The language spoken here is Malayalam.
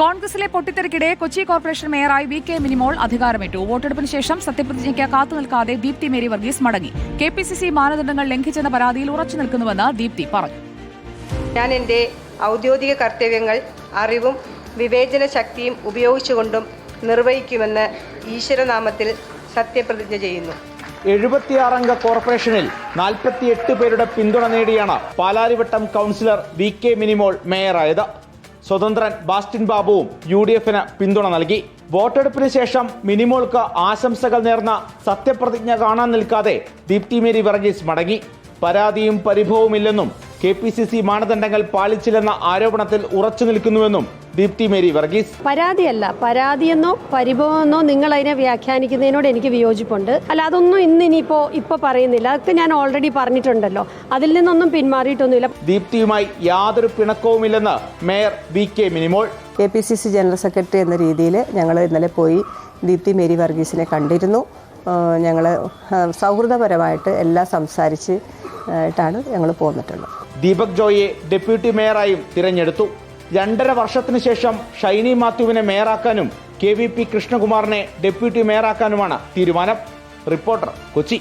കോൺഗ്രസിലെ പൊട്ടിത്തെറിക്കിടെ കൊച്ചി കോർപ്പറേഷൻ മേയറായി വി കെ മിനിമോൾ അധികാരമേറ്റു. വോട്ടെടുപ്പിന് ശേഷം സത്യപ്രതിജ്ഞയ്ക്ക് കാത്തുനിൽക്കാതെ ദീപ്തി മേരി വർഗീസ് മടങ്ങി. കെ പി സി സി മാനദണ്ഡങ്ങൾ ലംഘിച്ചെന്ന പരാതിയിൽ ഉറച്ചു നിൽക്കുന്നുവെന്ന് ദീപ്തി പറഞ്ഞു. ഞാൻ എന്റെ ഔദ്യോഗിക കർത്തവ്യങ്ങൾ അറിവും വിവേചന ശക്തിയും ഉപയോഗിച്ചുകൊണ്ടും നിർവഹിക്കുമെന്ന് ഈശ്വരനാമത്തിൽ സത്യപ്രതിജ്ഞ ചെയ്യുന്നു. എഴുപത്തിയാറംഗ കോർപ്പറേഷനിൽ നാൽപ്പത്തിയെട്ട് പേരുടെ പിന്തുണ നേടിയാണ് Palarivattom councillor V K Minimol മേയറായത്. സ്വതന്ത്രൻ ബാസ്റ്റിൻ ബാബുവും യു ഡി എഫിന് പിന്തുണ നൽകി. വോട്ടെടുപ്പിന് ശേഷം മിനിമോൾക്ക് ആശംസകൾ നേർന്ന സത്യപ്രതിജ്ഞ കാണാൻ നിൽക്കാതെ ദീപ്തി മേരി വർഗീസ് മടങ്ങി. പരാതിയും പരിഭവവുമില്ലെന്നും കെ പി സി സി മാനദണ്ഡങ്ങൾ പാലിച്ചില്ലെന്ന ആരോപണത്തിൽ ഉറച്ചു നിൽക്കുന്നുവെന്നും ദീപ്തി മേരി വർഗീസ്. പരാതിയല്ല പരാതിയെന്നോ പരിഭവമെന്നോ നിങ്ങൾ അതിനെ വ്യാഖ്യാനിക്കുന്നതിനോട് എനിക്ക് വിയോജിപ്പുണ്ട്. അല്ല അതൊന്നും ഇന്ന് ഇനിയിപ്പോ ഇപ്പൊ പറയുന്നില്ല. അതൊക്കെ ഞാൻ ഓൾറെഡി പറഞ്ഞിട്ടുണ്ടല്ലോ. അതിൽ നിന്നൊന്നും പിന്മാറിയിട്ടൊന്നുമില്ല. ദീപ്തിയുമായി യാതൊരു പിണക്കവുമില്ലെന്ന് mayor V K Minimol. K P C C general secretary എന്ന രീതിയിൽ ഞങ്ങൾ ഇന്നലെ പോയി ദീപ്തി മേരി വർഗീസിനെ കണ്ടിരുന്നു. ഞങ്ങൾ സൗഹൃദപരമായിട്ട് എല്ലാം സംസാരിച്ച് ആയിട്ടാണ് ഞങ്ങൾ പോന്നിട്ടുള്ളത്. ദീപക് ജോയിയെ ഡെപ്യൂട്ടി മേയറായും തിരഞ്ഞെടുത്തു. രണ്ടര വർഷത്തിനു ശേഷം ഷൈനി മാത്യുവിനെ മേയറാക്കാനും കെ വി പി കൃഷ്ണകുമാറിനെ ഡെപ്യൂട്ടി മേയറാക്കാനുമാണ് തീരുമാനം. റിപ്പോർട്ടർ കൊച്ചി.